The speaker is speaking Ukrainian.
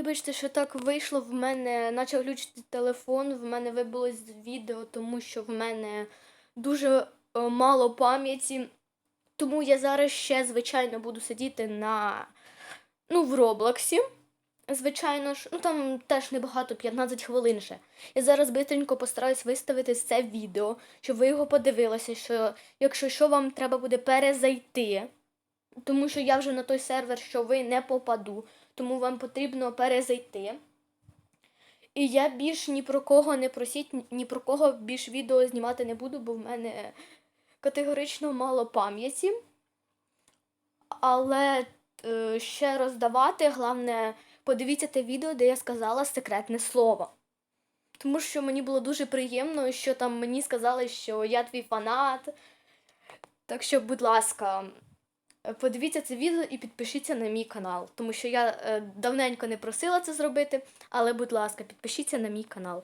Вибачте, що так вийшло. В мене почав глючити телефон, в мене вибилось відео, тому що в мене дуже е, мало пам'яті. Тому я зараз ще, звичайно, буду сидіти на ну, в Роблоксі. Звичайно ж, ну там теж небагато, 15 хвилин ще. Я зараз бистренько постараюсь виставити це відео, щоб ви його подивилися, що якщо що, вам треба буде перезайти. Тому що я вже на той сервер, що ви не попаду, тому вам потрібно перезайти. І я більш ні про кого не просіть, ні- про кого більш відео знімати не буду, бо в мене категорично мало пам'яті. Але е, ще роздавати, головне, подивіться те відео, де я сказала секретне слово. Тому що мені було дуже приємно, що там мені сказали, що я твій фанат. Так що, будь ласка, подивіться це відео і підпишіться на мій канал. Тому що я е, давненько не просила це зробити, але, будь ласка, підпишіться на мій канал.